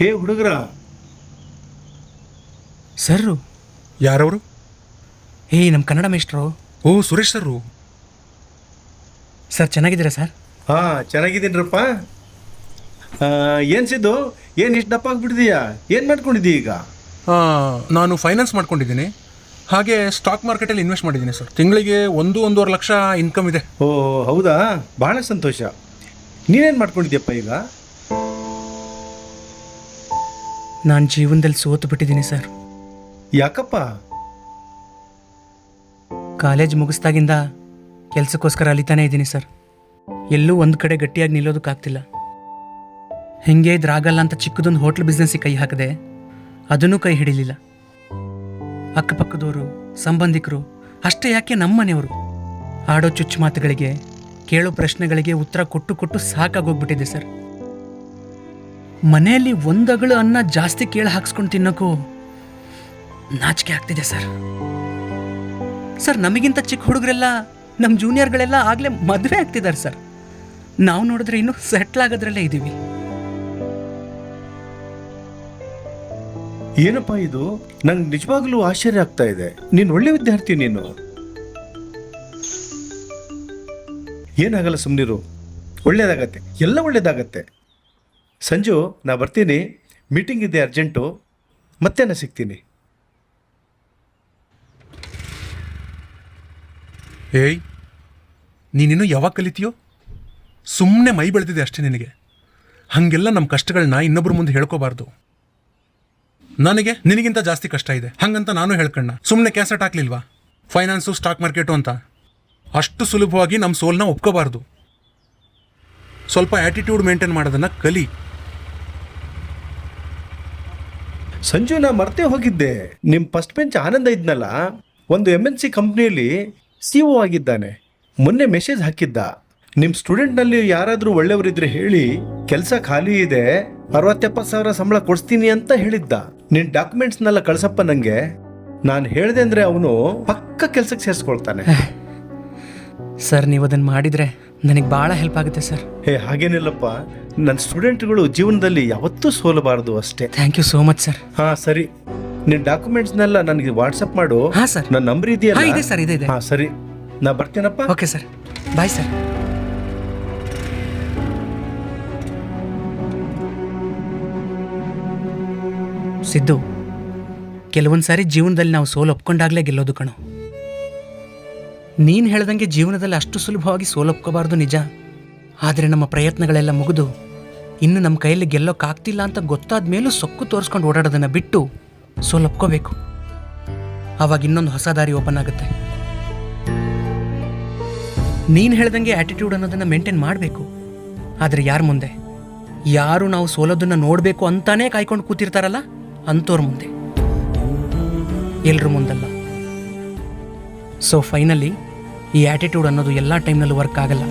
ಹೇ ಹುಡುಗರ. ಸರ್ರು. ಯಾರವರು? ಏ ನಮ್ಮ ಕನ್ನಡ ಮೇಷ್ಟ್ರು. ಓ ಸುರೇಶ್ ಸರ್ ಸರ್ ಚೆನ್ನಾಗಿದ್ದೀರಾ ಸರ್? ಹಾ ಚೆನ್ನಾಗಿದ್ದೀನಿರಪ್ಪ. ಏನು ಸಿದ್ದು? ಏನು ಇಷ್ಟು ದಪ್ಪ ಆಗ್ಬಿಟ್ಟಿದೀಯಾ? ಏನು ಮಾಡ್ಕೊಂಡಿದ್ದೀಯ ಈಗ? ನಾನು ಫೈನಾನ್ಸ್ ಮಾಡ್ಕೊಂಡಿದ್ದೀನಿ. ಹಾಗೆ ಸ್ಟಾಕ್ ಮಾರ್ಕೆಟಲ್ಲಿ ಇನ್ವೆಸ್ಟ್ ಮಾಡಿದ್ದೀನಿ ಸರ್. ತಿಂಗಳಿಗೆ ಒಂದು ಒಂದೂವರೆ ಲಕ್ಷ ಇನ್ಕಮ್ ಇದೆ. ಓ ಹೌದಾ? ಬಹಳ ಸಂತೋಷ. ನೀನೇನು ಮಾಡ್ಕೊಂಡಿದ್ಯಪ್ಪ ಈಗ? ನಾನು ಜೀವನದಲ್ಲಿ ಸೋತು ಬಿಟ್ಟಿದ್ದೀನಿ ಸರ್. ಯಾಕಪ್ಪ? ಕಾಲೇಜ್ ಮುಗಿಸ್ದಾಗಿಂದ ಕೆಲಸಕ್ಕೋಸ್ಕರ ಅಲಿತಾನೇ ಇದ್ದೀನಿ ಸರ್. ಎಲ್ಲೂ ಒಂದು ಕಡೆ ಗಟ್ಟಿಯಾಗಿ ನಿಲ್ಲೋದಕ್ಕಾಗ್ತಿಲ್ಲ ಹಿಂಗೆ ಇದ್ರಾಗಲ್ಲ ಅಂತ ಚಿಕ್ಕದೊಂದು ಹೋಟ್ಲ್ ಬಿಸ್ನೆಸ್ಸಿಗೆ ಕೈ ಹಾಕಿದೆ ಅದನ್ನೂ ಕೈ ಹಿಡಿಲಿಲ್ಲ. ಅಕ್ಕಪಕ್ಕದವರು ಸಂಬಂಧಿಕರು ಅಷ್ಟೇ ಯಾಕೆ ನಮ್ಮ ಮನೆಯವರು? ಆಡೋ ಚುಚ್ಚು ಮಾತುಗಳಿಗೆ ಕೇಳೋ ಪ್ರಶ್ನೆಗಳಿಗೆ ಉತ್ತರ ಕೊಟ್ಟು ಕೊಟ್ಟು ಸಾಕಾಗೋಗ್ಬಿಟ್ಟಿದೆ ಸರ್. ಮನೆಯಲ್ಲಿ ಒಂದಗಳು ಅನ್ನ ಜಾಸ್ತಿ ಕೇಳಿ ಹಾಕ್ಸ್ಕೊಂಡು ತಿನ್ನೋಕ್ಕೂ ನಾಚಿಕೆ ಆಗ್ತಿದೆ, ಸರ್. ಸರ್, ನಮಗಿಂತ ಚಿಕ್ಕ ಹುಡುಗರೆಲ್ಲ ನಮ್ಮ ಜೂನಿಯರ್ಗಳೆಲ್ಲ ಆಗಲೇ ಮದುವೆ ಆಗ್ತಿದ್ದಾರೆ, ಸರ್. ನಾವು ನೋಡಿದ್ರೆ ಇನ್ನೂ ಸೆಟ್ಲ್ ಆಗೋದ್ರಲ್ಲೇ ಇದ್ದೀವಿ ಏನಪ್ಪ ಇದು? ನಂಗೆ ನಿಜವಾಗ್ಲೂ ಆಶ್ಚರ್ಯ ಆಗ್ತಾ ಇದೆ. ನೀನು ಒಳ್ಳೆ ವಿದ್ಯಾರ್ಥಿ ನೀನು. ಏನಾಗಲ್ಲ ಸುಮ್ನಿರು. ಒಳ್ಳೇದಾಗತ್ತೆ. ಎಲ್ಲ ಒಳ್ಳೇದಾಗತ್ತೆ. ಸಂಜು, ನಾ ಬರ್ತೀನಿ. ಮೀಟಿಂಗ್ ಇದೆ ಅರ್ಜೆಂಟು ಮತ್ತೆ ನಾ ಸಿಗ್ತೀನಿ? ಏಯ್, ನೀನಿನ್ನು ಯಾವಾಗ ಕಲಿತೀಯೋ? ಸುಮ್ಮನೆ ಮೈ ಬೆಳೆದಿದೆ ಅಷ್ಟೇ ನಿನಗೆ. ಹಾಗೆಲ್ಲ ನಮ್ಮ ಕಷ್ಟಗಳನ್ನ ಇನ್ನೊಬ್ಬರ ಮುಂದೆ ಹೇಳ್ಕೋಬಾರ್ದು. ನನಗೆ ನಿನಗಿಂತ ಜಾಸ್ತಿ ಕಷ್ಟ ಇದೆ. ಹಂಗಂತ ನಾನು ಹೇಳ್ಕಣ್ಣ. ಸುಮ್ಮನೆ ಕ್ಯಾಸೆಟ್ ಹಾಕ್ಲಿಲ್ವಾ? ಫೈನಾನ್ಸು, ಸ್ಟಾಕ್ ಮಾರ್ಕೆಟು ಅಂತ. ಅಷ್ಟು ಸುಲಭವಾಗಿ ನಮ್ಮ ಸೋಲ್ನ ಒಪ್ಕೋಬಾರ್ದು. ಸ್ವಲ್ಪ ಆ್ಯಟಿಟ್ಯೂಡ್ ಮೇಂಟೈನ್ ಮಾಡೋದನ್ನು ಕಲಿ. ಸಂಜು ನಾ ಮರ್ತೇ ಹೋಗಿದ್ದೆ. ನಿಮ್ಮ ಫಸ್ಟ್ ಬೆಂಚ್ ಆನಂದ ಇದ್ನಲ್ಲ? ಒಂದು ಎಂ ಎನ್ ಸಿ ಕಂಪ್ನಿಯಲ್ಲಿ ಸಿ ಒ ಆಗಿದ್ದಾನೆ. ಮೊನ್ನೆ ಮೆಸೇಜ್ ಹಾಕಿದ್ದ. ನಿಮ್ಮ ಸ್ಟೂಡೆಂಟ್ನಲ್ಲಿ ಯಾರಾದರೂ ಒಳ್ಳೆಯವರಿದ್ರೆ ಹೇಳಿ ಕೆಲಸ ಖಾಲಿ ಇದೆ ಅರವತ್ತೆಪ್ಪತ್ತು ಸಾವಿರ ಸಂಬಳ ಕೊಡ್ಸ್ತೀನಿ ಅಂತ ಹೇಳಿದ್ದ. ನಿನ್ನ ಡಾಕ್ಯುಮೆಂಟ್ಸ್ನೆಲ್ಲ ಕಳ್ಸಪ್ಪ ನನಗೆ ನಾನು ಹೇಳಿದೆ ಅಂದರೆ ಅವನು ಪಕ್ಕ ಕೆಲಸಕ್ಕೆ ಸೇರಿಸ್ಕೊಳ್ತಾನೆ. ಸರ್ ನೀವು ಅದನ್ನು ಮಾಡಿದರೆ ನನಗೆ ಭಾಳ ಹೆಲ್ಪ್ ಆಗುತ್ತೆ ಸರ್. ಹೇ ಹಾಗೇನಿಲ್ಲಪ್ಪ. ನನ್ನ ಸ್ಟೂಡೆಂಟ್ಗಳು ಜೀವನದಲ್ಲಿ ಯಾವತ್ತೂ ಸೋಲಬಾರದು ಅಷ್ಟೇ. Thank you so much sir ಹಾ ಸರಿ. ನಿನ್ನ ಡಾಕ್ಯುಮೆಂಟ್ಸ್ನೆಲ್ಲ ನನಗೆ ವಾಟ್ಸಪ್ ಮಾಡು. ಹಾ, ಸರ್. ನನ್ನ ನಂಬರ್ ಹಾ, ಇದೆಯಲ್ಲ ಇದೆ ಸರ್, ಇದೆ, ಇದೆ. ಹಾ ಸರಿ. ನಾ ಬರ್ತೀನಪ್ಪ? Okay sir bye sir Siddu ಕೆಲವೊಂದು ಸಾರಿ ಜೀವನದಲ್ಲಿ ನಾವು ಸೋಲು ಒಪ್ಕೊಂಡಾಗಲೇ ಗೆಲ್ಲೋದು ಕಣೋ. ನೀನು ಹೇಳ್ದಂಗೆ ಜೀವನದಲ್ಲಿ ಅಷ್ಟು ಸುಲಭವಾಗಿ ಸೋಲೊಪ್ಕೋಬಾರ್ದು ನಿಜ. ಆದರೆ ನಮ್ಮ ಪ್ರಯತ್ನಗಳೆಲ್ಲ ಮುಗಿದು ಇನ್ನು ನಮ್ಮ ಕೈಯಲ್ಲಿ ಗೆಲ್ಲೋಕ್ಕಾಗ್ತಿಲ್ಲ ಅಂತ ಗೊತ್ತಾದ ಮೇಲೂ ಸೊಕ್ಕು ತೋರಿಸ್ಕೊಂಡು ಓಡಾಡೋದನ್ನ ಬಿಟ್ಟು ಸೋಲಪ್ಕೋಬೇಕು. ಆವಾಗ ಇನ್ನೊಂದು ಹೊಸ ದಾರಿ ಓಪನ್ ಆಗುತ್ತೆ. ನೀನು ಹೇಳ್ದಂಗೆ ಆಟಿಟ್ಯೂಡ್ ಅನ್ನೋದನ್ನ ಮೇಂಟೈನ್ ಮಾಡಬೇಕು. ಆದರೆ ಯಾರ ಮುಂದೆ? ಯಾರು ನಾವು ಸೋಲೋದನ್ನ ನೋಡಬೇಕು ಅಂತಾನೇ ಕಾಯ್ಕೊಂಡು ಕೂತಿರ್ತಾರಲ್ಲ ಅಂಥವ್ರ ಮುಂದೆ. ಎಲ್ರ ಮುಂದಲ್ಲ. ಸೊ ಫೈನಲಿ ಈ ಆಟಿಟ್ಯೂಡ್ ಅನ್ನೋದು ಎಲ್ಲ ಟೈಮ್ನಲ್ಲೂ ವರ್ಕ್ ಆಗಲ್ಲ.